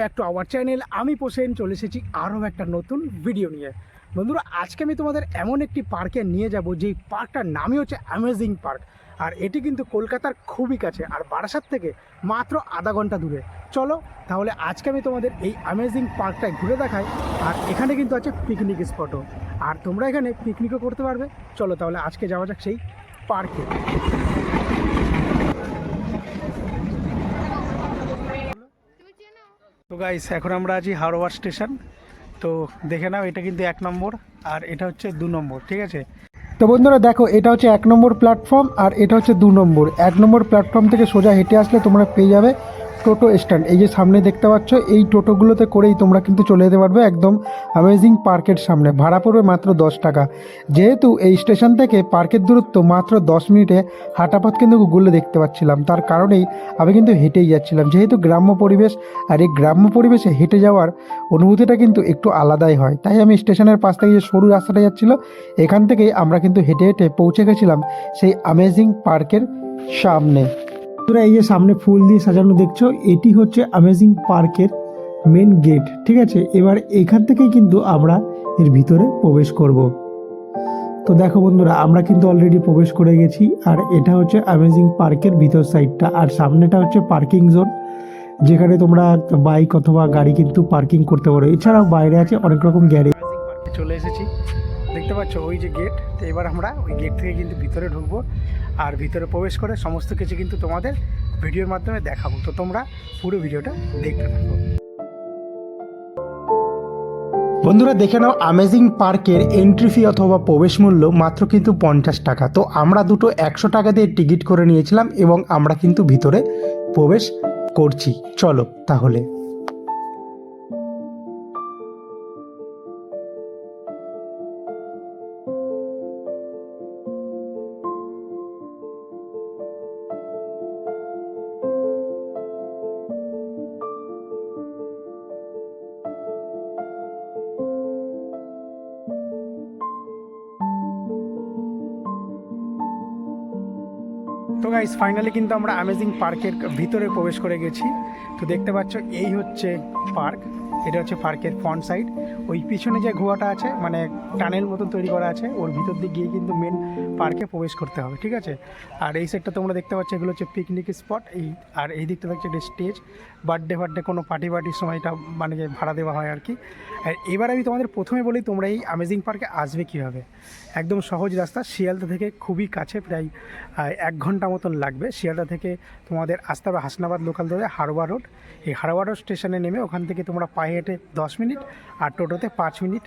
Back to our channel আমি পোষেন চলে এসেছি আরও একটা নতুন ভিডিও নিয়ে। বন্ধুরা, আজকে আমি তোমাদের এমন একটি পার্কে নিয়ে যাব, যেই পার্কটার নামই হচ্ছে অ্যামেজিং পার্ক আর এটি কিন্তু কলকাতার খুবই কাছে, আর বারাসাত থেকে মাত্র আধা ঘণ্টা দূরে। চলো, তাহলে আজকে আমি তোমাদের এই অ্যামেজিং পার্কটায় ঘুরে দেখাই, আর এখানে কিন্তু আছে পিকনিক স্পটও আর তোমরা এখানে পিকনিকও করতে পারবে। চলো, তাহলে আজকে যাওয়া যাক সেই পার্কে তো গাইস এখন আমরা আছি হাওড়া স্টেশন। তো দেখে নাও, এটা কিন্তু এক নম্বর আর এটা হচ্ছে দু নম্বর, ঠিক আছে? তো বন্ধুরা, দেখো, এটা হচ্ছে এক নম্বর প্ল্যাটফর্ম আর এটা হচ্ছে দু নম্বর। এক নম্বর প্ল্যাটফর্ম থেকে সোজা হেঁটে আসলে তোমরা পেয়ে যাবে টোটো স্ট্যান্ড। এই যে সামনে দেখতে পাচ্ছ, এই টোটোগুলোতে করেই তোমরা কিন্তু চলে যেতে পারবে একদম অ্যামেজিং পার্কের সামনে। ভাড়া পড়বে মাত্র দশ টাকা। যেহেতু এই স্টেশন থেকে পার্কের দূরত্ব মাত্র দশ মিনিটে, হাঁটাপথ কিন্তু গুগলে দেখতে পাচ্ছিলাম। তার কারণেই আমি কিন্তু হেঁটেই যাচ্ছিলাম। যেহেতু গ্রাম্য পরিবেশ, আর এই গ্রাম্য পরিবেশে হেঁটে যাওয়ার অনুভূতিটা কিন্তু একটু আলাদাই হয়। তাই আমি স্টেশনের পাশ থেকে যে সরু রাস্তাটা যাচ্ছিল, এখান থেকেই আমরা কিন্তু হেঁটে হেঁটে পৌঁছে গেছিলাম সেই অ্যামেজিং পার্কের সামনে। তোরা এই যে সামনে ফুল দিয়ে সাজানো দেখছ, এটি হচ্ছে অ্যামেজিং পার্কের মেন গেট ঠিক আছে? এবার এখান থেকেই কিন্তু আমরা এর ভিতরে প্রবেশ করব। তো দেখো বন্ধুরা, আমরা কিন্তু অলরেডি প্রবেশ করে গেছি, আর এটা হচ্ছে অ্যামেজিং পার্কের ভিতর সাইডটা আর সামনেটা হচ্ছে পার্কিং জোন যেখানে তোমরা বাইক অথবা গাড়ি কিন্তু পার্কিং করতে পারো। এছাড়াও বাইরে আছে অনেক রকম গ্যারেজ পাচ্ছ ওই যে গেট তো এবার আমরা ওই গেট থেকে কিন্তু ভিতরে ঢুকবো আর ভিতরে প্রবেশ করে সমস্ত কিছু কিন্তু তোমাদের ভিডিওর মাধ্যমে দেখাবো। তো তোমরা পুরো ভিডিওটা দেখতে থাকো। বন্ধুরা, দেখে নাও অ্যামেজিং পার্কের এন্ট্রি ফি অথবা প্রবেশ মূল্য মাত্র কিন্তু পঞ্চাশ টাকা। তো আমরা দুটো একশো টাকা দিয়ে টিকিট করে নিয়েছিলাম এবং আমরা কিন্তু ভিতরে প্রবেশ করছি। চলো তাহলে। তো গাইস ফাইনালি কিন্তু আমরা অ্যামেজিং পার্কের ভিতরে প্রবেশ করে গেছি। তো দেখতে পাচ্ছ, এই হচ্ছে পার্ক এটা হচ্ছে পার্কের ফ্রন্ট সাইড ওই পিছনে যে গুহাটা আছে মানে টানেল মতন তৈরি করা আছে, ওর ভিতর দিয়ে গিয়ে কিন্তু মেন পার্কে প্রবেশ করতে হবে, ঠিক আছে? আর এই সাইডটা তোমরা দেখতে পাচ্ছ, এগুলো হচ্ছে পিকনিক স্পট এই আর এই দিকটা দেখছ একটা স্টেজ বার্থডে ফার্থডে কোনো পার্টি পার্টির সময়টা মানে ভাড়া দেওয়া হয় আর কি। এবার আমি তোমাদের প্রথমে বলি, তোমরা এই অ্যামেজিং পার্কে আসবে কীভাবে? একদম সহজ রাস্তা, শিয়ালদা থেকে খুবই কাছে, প্রায় এক ঘণ্টা মতন লাগবে। শিয়ালদা থেকে তোমাদের আসতে হবে হাসনাবাদ লোকাল ধরে হারোয়া রোড এই হারোয়া রোড স্টেশনে নেমে ওখান থেকে তোমরা পায়ে হেঁটে দশ মিনিট আর টোটোতে পাঁচ মিনিট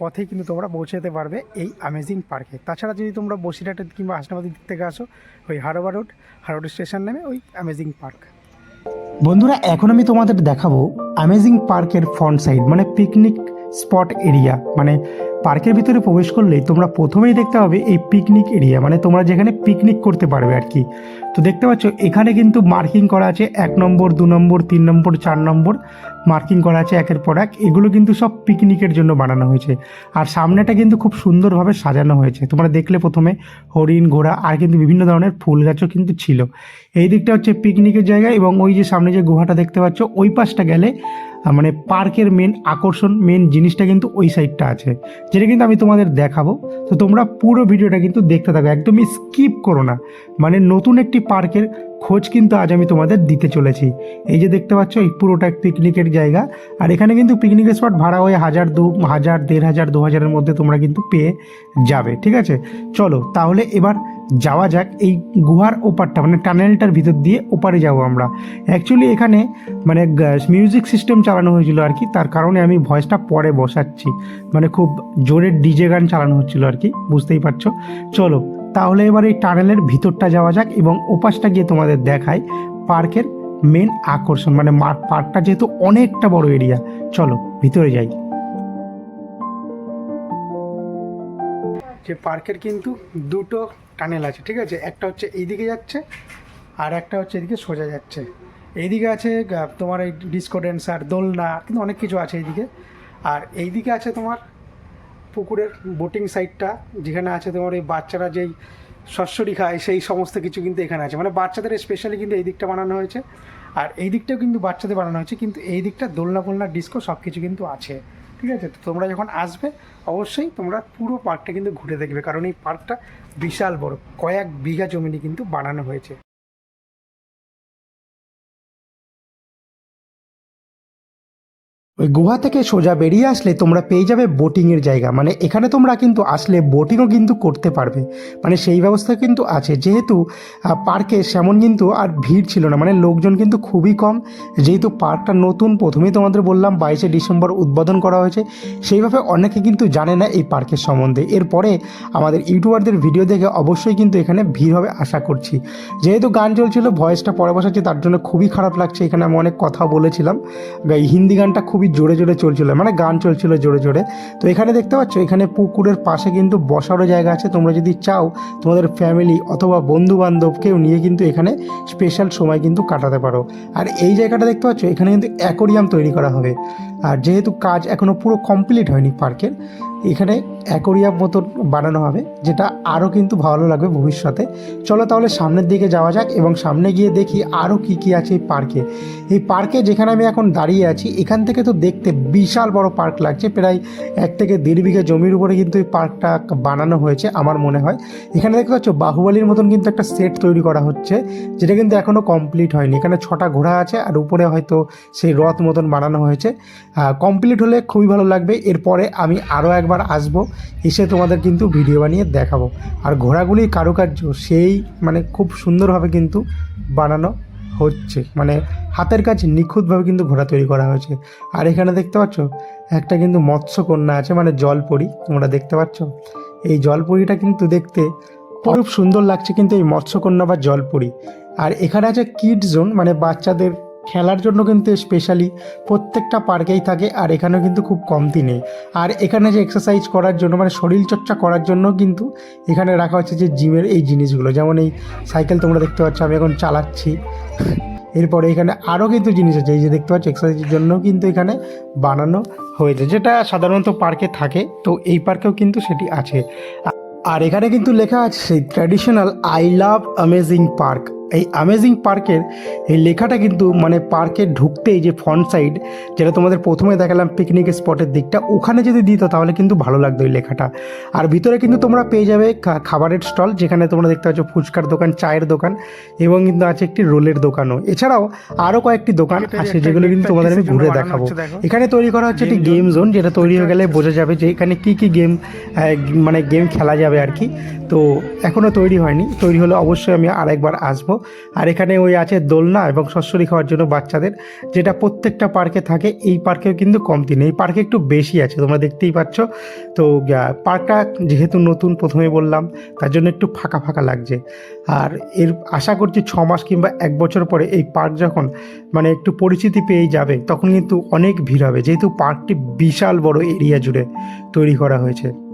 পথেই কিন্তু তোমরা পৌঁছে যেতে পারবে এই অ্যামেজিং পার্কে তাছাড়া যদি তোমরা বসিরহাটে কিংবা হাসনাবাদের দিক থেকে আসো, ওই হারোয়া রোড হারোয়া স্টেশন নেমে ওই অ্যামেজিং পার্ক বন্ধুরা, এখন আমি তোমাদের দেখাবো অ্যামেজিং পার্কের ফ্রন্ট সাইড মানে পিকনিক স্পট এরিয়া মানে পার্কের ভিতরে প্রবেশ করলে তোমরা প্রথমেই দেখতে পাবে এই পিকনিক এরিয়া মানে তোমরা যেখানে পিকনিক করতে পারবে আর কি। তো দেখতে পাচ্ছ, এখানে কিন্তু মার্কিং করা আছে এক নম্বর, দু নম্বর, তিন নম্বর, চার নম্বর। মার্কিং করা আছে একের পর এক। এগুলো কিন্তু সব পিকনিকের জন্য বানানো হয়েছে। আর সামনেটা কিন্তু খুব সুন্দরভাবে সাজানো হয়েছে। তোমরা দেখলে প্রথমে হরিণ, ঘোড়া আর কিন্তু বিভিন্ন ধরনের ফুল গাছও কিন্তু ছিল। এই দিকটা হচ্ছে পিকনিকের জায়গা এবং ওই যে সামনে যে গুহাটা দেখতে পাচ্ছ, ওই পাশটা গেলে মানে পার্কের মেন আকর্ষণ মেন জিনিসটা কিন্তু ওই সাইডটা আছে, যেটা কিন্তু আমি তোমাদের দেখাবো। তো তোমরা পুরো ভিডিওটা কিন্তু দেখতে থাকো, একদমই স্কিপ করো না। মানে নতুন একটি পার্কের খোঁজ কিন্তু আজ আমি তোমাদের দিতে চলেছি। এই যে দেখতে পাচ্ছ, এই পুরোটা পিকনিকের জায়গা। আর এখানে কিন্তু পিকনিক স্পট ভাড়া হয়ে হাজার দু, হাজার, দেড় হাজার, দু হাজারের মধ্যে তোমরা কিন্তু পেয়ে যাবে, ঠিক আছে? চলো, তাহলে এবার যাওয়া যাক এই গুহার ওপারটা মানে টানেলটার ভিতর দিয়ে ওপারে যাব আমরা। অ্যাকচুয়ালি এখানে মানে মিউজিক সিস্টেম চালানো হয়েছিল আর কি, তার কারণে আমি ভয়েসটা পরে বসাচ্ছি। মানে খুব জোরে ডিজে গান চালানো হচ্ছিল আর কি, বুঝতেই পারছ? চলো তাহলে এবার এই টানেলের ভিতরটা যাওয়া যাক এবং ওপাশটা গিয়ে তোমাদের দেখায় পার্কের মেন আকর্ষণ মানে পার্কটা যেহেতু অনেকটা বড় এরিয়া চলো ভিতরে যাই। যে পার্কের কিন্তু দুটো টানেল আছে, ঠিক আছে? একটা হচ্ছে এইদিকে যাচ্ছে আর একটা হচ্ছে এদিকে সোজা যাচ্ছে। এইদিকে আছে তোমার এই ডিসকো ড্যান্সার দোলনা, কিন্তু অনেক কিছু আছে এইদিকে। আর এইদিকে আছে তোমার পুকুরের বোটিং সাইডটা যেখানে আছে তোমার এই বাচ্চারা যেই শস্যরি খায়, সেই সমস্ত কিছু কিন্তু এখানে আছে। মানে বাচ্চাদের স্পেশালি কিন্তু এই দিকটা বানানো হয়েছে। আর এই দিকটাও কিন্তু বাচ্চাদের বানানো হয়েছে, কিন্তু এই দিকটা দোলনা ফোলনা ডিস্কো সব কিছু কিন্তু আছে। ঠিক আছে? তো তোমরা যখন আসবে, অবশ্যই তোমরা পুরো পার্কটা কিন্তু ঘুরে দেখবে, কারণ এই পার্কটা বিশাল বড়। কয়েক বিঘা জমি কিন্তু বানানো হয়েছে। ওই গুহা থেকে সোজা বেরিয়ে আসলে তোমরা পেয়ে যাবে বোটিংয়ের জায়গা। মানে এখানে তোমরা কিন্তু আসলে বোটিংও কিন্তু করতে পারবে। মানে সেই ব্যবস্থা কিন্তু আছে। যেহেতু পার্কে সেমন কিন্তু আর ভিড় ছিল না। মানে লোকজন কিন্তু খুবই কম। যেহেতু পার্কটা নতুন, প্রথমেই তোমাদের বললাম, বাইশে ডিসেম্বর উদ্বোধন করা হয়েছে। সেইভাবে অনেকে কিন্তু জানে না এই পার্কের সম্বন্ধে। এরপরে আমাদের ইউটিউবারদের ভিডিও দেখে অবশ্যই কিন্তু এখানে ভিড় হবে আশা করছি। যেহেতু গান চলছিল, ভয়েসটা পরে বসাচ্ছি, তার জন্য খুবই খারাপ লাগছে। এখানে আমি অনেক কথা বলেছিলাম। হিন্দি গানটা খুবই জোরে জোরে চলছিল মানে গান চলছিল জোরে জোরে। তো এখানে দেখতে পাচ্ছ, এখানে পুকুরের পাশে কিন্তু বসারও জায়গা আছে। তোমরা যদি চাও, তোমাদের ফ্যামিলি অথবা বন্ধু বান্ধবকেও নিয়ে কিন্তু এখানে স্পেশাল সময় কিন্তু কাটাতে পারো। আর এই জায়গাটা দেখতে পাচ্ছ, এখানে কিন্তু অ্যাকোরিয়াম তৈরি করা হবে। আর যেহেতু কাজ এখনও পুরো কমপ্লিট হয়নি পার্কের এখানে অ্যাকোরিয়াম মতন বানানো হবে, যেটা আরও কিন্তু ভালো লাগবে ভবিষ্যতে। চলো তাহলে সামনের দিকে যাওয়া যাক এবং সামনে গিয়ে দেখি আরও কী কী আছে এই পার্কে। এই পার্কে যেখানে আমি এখন দাঁড়িয়ে আছি, এখান থেকে তো দেখতে বিশাল বড় পার্ক লাগছে, প্রায় এক থেকে দেড় বিঘা জমির উপরে কিন্তু এই পার্কটা বানানো হয়েছে আমার মনে হয়। এখানে দেখতে পাচ্ছ বাহুবলীর মতন কিন্তু একটা সেট তৈরি করা হচ্ছে, যেটা কিন্তু এখনও কমপ্লিট হয়নি। এখানে ছটা ঘোড়া আছে আর উপরে হয়তো সেই রথ মতন বানানো হয়েছে। কমপ্লিট হলে খুবই ভালো লাগবে। এরপরে আমি আরও একবার আসব, এসে তোমাদের কিন্তু ভিডিও বানিয়ে দেখাবো। আর ঘোড়াগুলির কারুকার্য, সেই মানে খুব সুন্দরভাবে কিন্তু বানানো হচ্ছে। মানে হাতের কাজ নিখুঁতভাবে কিন্তু ঘোড়া তৈরি করা হয়েছে। আর এখানে দেখতে পাচ্ছ, একটা কিন্তু মৎস্যকন্যা আছে মানে জলপরি, তোমরা দেখতে পাচ্ছ। এই জলপরিটা কিন্তু দেখতে খুব সুন্দর লাগছে কিন্তু এই মৎস্যকন্যা বা জলপরি। আর এখানে আছে কিড জোন মানে বাচ্চাদের খেলার জন্য কিন্তু স্পেশালি প্রত্যেকটা পার্কেই থাকে আর এখানেও কিন্তু খুব কমতি নেই আর এখানে যে এক্সারসাইজ করার জন্য মানে শরীরচর্চা করার জন্য কিন্তু এখানে রাখা হচ্ছে যে জিমের এই জিনিসগুলো। যেমন এই সাইকেল তোমরা দেখতে পাচ্ছ, আমি এখন চালাচ্ছি। এরপরে এখানে আরও কিন্তু জিনিস আছে, এই যে দেখতে পাচ্ছ এক্সারসাইজের জন্য কিন্তু এখানে বানানো হয়েছে, যেটা সাধারণত পার্কে থাকে, তো এই পার্কেও কিন্তু সেটি আছে। আর এখানে কিন্তু লেখা আছে সেই traditional I love amazing park এই অ্যামেজিং পার্কের এই লেখাটা কিন্তু মানে পার্কে ঢুকতেই যে ফ্রন্ট সাইড যেটা তোমাদের প্রথমে দেখালাম পিকনিক স্পটের দিকটা ওখানে যদি দিত তাহলে কিন্তু ভালো লাগতো এই লেখাটা। আর ভিতরে কিন্তু তোমরা পেয়ে যাবে খাবারের স্টল যেখানে তোমরা দেখতে পাচ্ছ ফুচকার দোকান চায়ের দোকান এবং কিন্তু আছে একটি রোলের দোকানও। এছাড়াও আরও কয়েকটি দোকান আছে যেগুলো কিন্তু তোমাদের আমি ঘুরে দেখাবো। এখানে তৈরি করা হচ্ছে একটি গেম জোন যেটা তৈরি হয়ে গেলে বোঝা যাবে যে এখানে কী কী গেম মানে গেম খেলা যাবে আর কি। তো এখনও তৈরি হয়নি। তৈরি হলে অবশ্যই আমি আরেকবার আসব। আর এখানে ওই আছে দোলনা এবং শস্যরি খাওয়ার জন্য বাচ্চাদের, যেটা প্রত্যেকটা পার্কে থাকে, এই পার্কেও কিন্তু কমতি নেই। এই পার্কে একটু বেশি আছে, তোমরা দেখতেই পাচ্ছ। তো পার্কটা যেহেতু নতুন, প্রথমে বললাম, তার জন্য একটু ফাঁকা ফাঁকা লাগছে। আর এর, আশা করছি ছ মাস কিংবা এক বছর পরে এই পার্ক যখন মানে একটু পরিচিতি পেয়ে যাবে, তখন কিন্তু অনেক ভিড় হবে। যেহেতু পার্কটি বিশাল বড় এরিয়া জুড়ে তৈরি করা হয়েছে।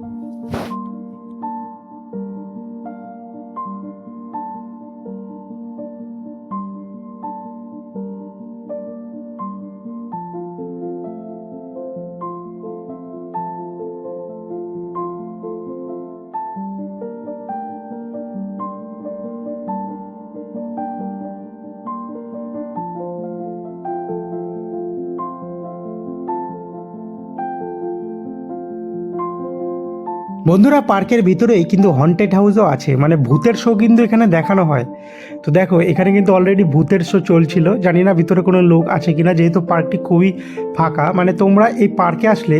বন্ধুরা, পার্কের ভিতরেই কিন্তু হন্টেড হাউসও আছে। মানে ভূতের শো কিন্তু এখানে দেখানো হয়। তো দেখো, এখানে কিন্তু অলরেডি ভূতের শো চলছিল। জানি না ভিতরে কোনো লোক আছে কি না যেহেতু পার্কটি খুবই ফাঁকা। মানে তোমরা এই পার্কে আসলে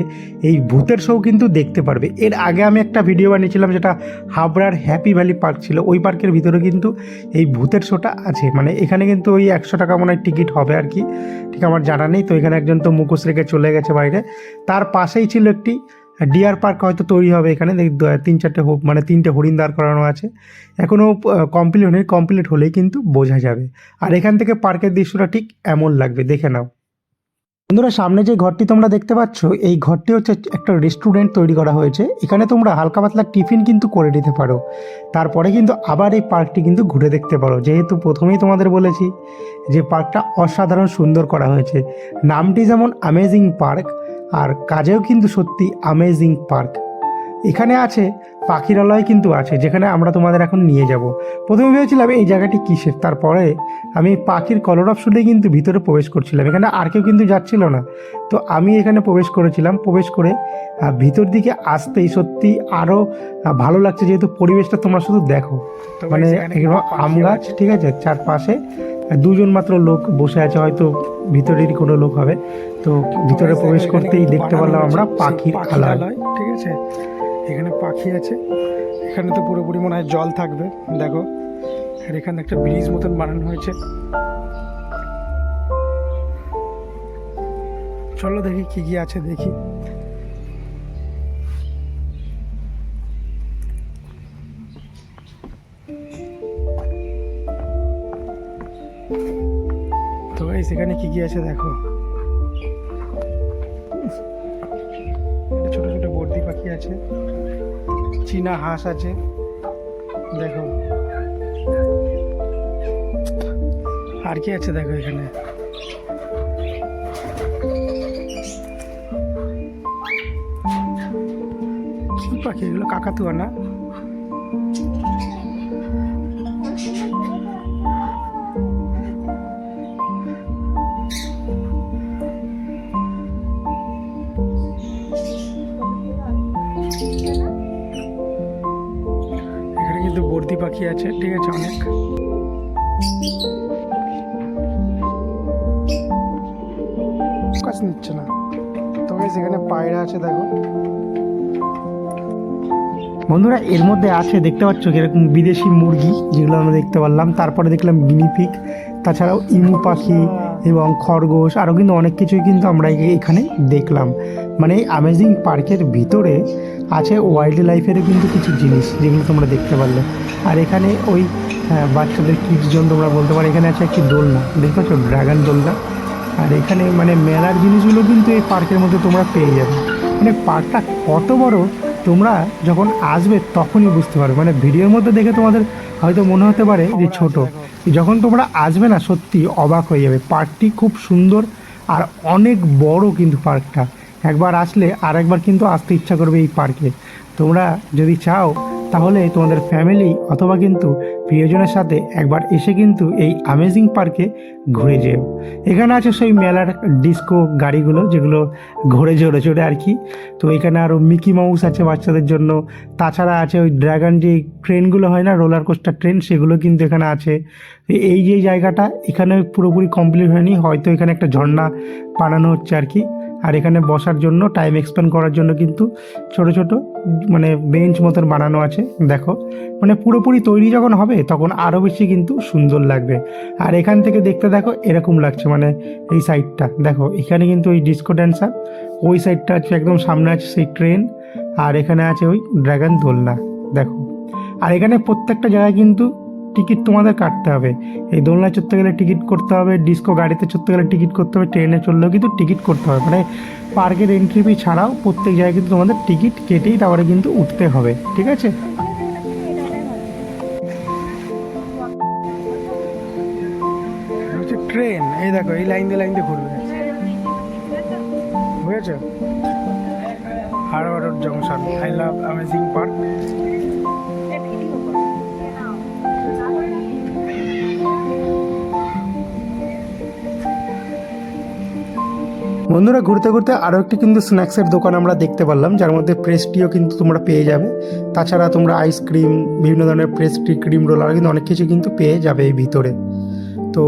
এই ভূতের শো কিন্তু দেখতে পারবে। এর আগে আমি একটা ভিডিও বানিয়েছিলাম, যেটা হাবড়ার হ্যাপি ভ্যালি পার্ক ছিল। ওই পার্কের ভিতরে কিন্তু এই ভূতের শোটা আছে। মানে এখানে কিন্তু ওই একশো টাকা মনে হয় টিকিট হবে আর কি। ঠিক আমার জানা নেই। তো এখানে একজন তো মুখোশ রেখে চলে গেছে বাইরে। তার পাশেই ছিল একটি ডিয়ার পার্ক হয়তো তৈরি হবে এখানে। তিন চারটে মানে তিনটে হরিণ দাঁড় করানো আছে। এখনও কমপ্লিট হয়নি। কমপ্লিট হলেই কিন্তু বোঝা যাবে। আর এখান থেকে পার্কের দৃশ্যটা ঠিক এমন লাগবে। দেখে নাও। বন্ধুরা, সামনে যে ঘরটি তোমরা দেখতে পাচ্ছ, এই ঘরটি হচ্ছে একটা রেস্টুরেন্ট তৈরি করা হয়েছে। এখানে তোমরা হালকা পাতলা টিফিন কিন্তু করে নিতে পারো। তারপরে কিন্তু আবার এই পার্কটি কিন্তু ঘুরে দেখতে পারো। যেহেতু প্রথমেই তোমাদের বলেছি যে পার্কটা অসাধারণ সুন্দর করা হয়েছে। নামটি যেমন অ্যামেজিং পার্ক আর কাজেও কিন্তু সত্যি আমেজিং পার্ক এখানে আছে পাখিরালয় কিন্তু আছে যেখানে আমরা তোমাদের এখন নিয়ে যাব। প্রথমে ভেবেছিলাম এই জায়গাটি কিসের তারপরে আমি পাখির কলরব শুনে কিন্তু ভিতরে প্রবেশ করছিলাম। এখানে আর কেউ কিন্তু যাচ্ছিল না। তো আমি এখানে প্রবেশ করেছিলাম প্রবেশ করে ভিতর দিকে আসতেই সত্যি আরও ভালো লাগছে যেহেতু পরিবেশটা তোমরা শুধু দেখো। মানে আম গাছ ঠিক আছে চারপাশে দুজন মাত্র লোক বসে আছে হয়তো ভিতরেরই কোনো লোক হবে। তো ভিতরে প্রবেশ করতেই দেখতে পারলাম আমরা পাখির আলায় ঠিক আছে? এখানে পাখি আছে এখানে তো পুরোপুরি মনে হয় জল থাকবে দেখো। আর এখানে একটা ব্রিজ মতন বানানো হয়েছে। চলো দেখি কি কি আছে দেখি। তো ভাই, সেখানে কি কি আছে দেখো? ছোট ছোট বর্দি পাখি আছে। চীনা হাঁস আছে। দেখো। আর কি আছে দেখো এখানে? কি পাখি? এগুলো কাকাতুয়া না? পাখি আছে ঠিক আছে অনেক। কাজ নিচ্ছে না। তবে সেখানে পায়রা আছে দেখো। বন্ধুরা এর মধ্যে আছে দেখতে পাচ্ছ কীরকম বিদেশি মুরগি যেগুলো আমরা দেখতে পারলাম। তারপরে দেখলাম গিনিপিক তাছাড়াও ইমু পাখি এবং খরগোশ আরও কিন্তু অনেক কিছুই কিন্তু আমরা এখানে দেখলাম। মানে এই আমেজিং পার্কের ভিতরে আছে ওয়াইল্ড লাইফেরও কিন্তু কিছু জিনিস যেগুলো তোমরা দেখতে পারলে। আর এখানে ওই হ্যাঁ, বাচ্চাদের কিডস জন্য তোমরা বলতে পারো এখানে আছে একটি দোলনা। দেখতে পাচ্ছ? ড্রাগন দোলনা। আর এখানে মানে মেলার জিনিসগুলো কিন্তু এই পার্কের মধ্যে তোমরা পেয়ে যাবে। মানে পার্কটা কত বড় তোমরা যখন আসবে তখনই বুঝতে পারবে। মানে ভিডিওর মধ্যে দেখে তোমাদের হয়তো মনে হতে পারে যে ছোট। যখন তোমরা আসবে না সত্যি অবাক হয়ে যাবে। পার্কটি খুব সুন্দর আর অনেক বড় কিন্তু পার্কটা। একবার আসলে আর একবার কিন্তু আসতে ইচ্ছা করবে এই পার্কে। তোমরা যদি চাও, তাহলে তোমাদের ফ্যামিলি অথবা কিন্তু প্রিয়জনের সাথে একবার এসে কিন্তু এই আমেজিং পার্কে ঘুরে যেও। এখানে আছে সেই মেলার ডিস্কো গাড়িগুলো, যেগুলো ঘোরে জোরে চড়ে আর কি। তো এখানে আরও মিকি মাউস আছে বাচ্চাদের জন্য। তাছাড়া আছে ওই ড্রাগন যে ট্রেনগুলো হয় না রোলার কোস্টার ট্রেন সেগুলো কিন্তু এখানে আছে। এই যে জায়গাটা, এখানে পুরোপুরি কমপ্লিট হয়নি। হয়তো এখানে একটা ঝর্ণা বানানো হচ্ছে আর কি। আর এখানে বসার জন্য টাইম এক্সপেন্ড করার জন্য কিন্তু ছোট ছোট মানে বেঞ্চ মতন বানানো আছে। দেখো মানে পুরোপুরি তৈরি যখন হবে, তখন আরও বেশি কিন্তু সুন্দর লাগবে। আর এখান থেকে দেখতে দেখো, এরকম লাগছে মানে এই সাইডটা দেখো, এখানে কিন্তু ওই ডিস্কো ড্যান্সার ওই সাইডটা আছে একদম সামনে আছে সেই ট্রেন আর এখানে আছে ওই ড্রাগন দোলনা। দেখো, আর এখানে প্রত্যেকটা জায়গায় কিন্তু টিকিট তোমাদের কাটতে হবে। এই দোলনায় চড়তে গেলে টিকিট করতে হবে ডিস্কো গাড়িতে চড়তে গেলে টিকিট করতে হবে ট্রেনে চললেও কিন্তু টিকিট করতে হবে। মানে পার্কের এন্ট্রি ফি ছাড়াও প্রত্যেক জায়গায় কিন্তু তোমাদের টিকিট কেটেই তারপরে কিন্তু উঠতে হবে, ঠিক আছে? ট্রেন এই দেখো, এই লাইন দিয়ে লাইন দিয়ে ঘুরবে। বুঝেছ? Harbour junction I love amazing park বন্ধুরা, ঘুরতে ঘুরতে আরও একটি কিন্তু স্ন্যাক্সের দোকান আমরা দেখতে পারলাম, যার মধ্যে প্রেস্টিও কিন্তু তোমরা পেয়ে যাবে। তাছাড়া তোমরা আইসক্রিম বিভিন্ন ধরনের প্রেস্টি ক্রিম রোল আর কিন্তু অনেক কিছু কিন্তু পেয়ে যাবে এই ভিতরে। তো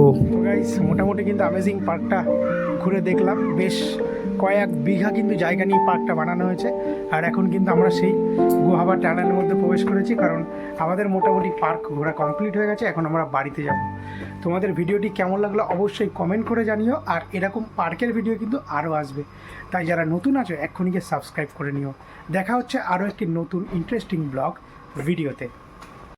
মোটামুটি কিন্তু অ্যামেজিং পার্কটা ঘুরে দেখলাম। বেশ কয়েক বিঘা কিন্তু জায়গা নিয়ে পার্কটা বানানো হয়েছে। আর এখন কিন্তু আমরা সেই গুহাবা টানেলের মধ্যে প্রবেশ করেছি, কারণ আমাদের মোটামুটি পার্ক ঘোরা কমপ্লিট হয়ে গেছে, এখন আমরা বাড়িতে যাব। তোমাদের ভিডিওটি কেমন লাগল অবশ্যই কমেন্ট করে জানিও, আর এরকম পার্কের ভিডিও কিন্তু আরও আসবে। তাই যারা নতুন আছো, এক্ষুনি গিয়ে সাবস্ক্রাইব করে নিও। দেখা হচ্ছে আরও একটি নতুন ইন্টারেস্টিং ব্লগ ভিডিওতে।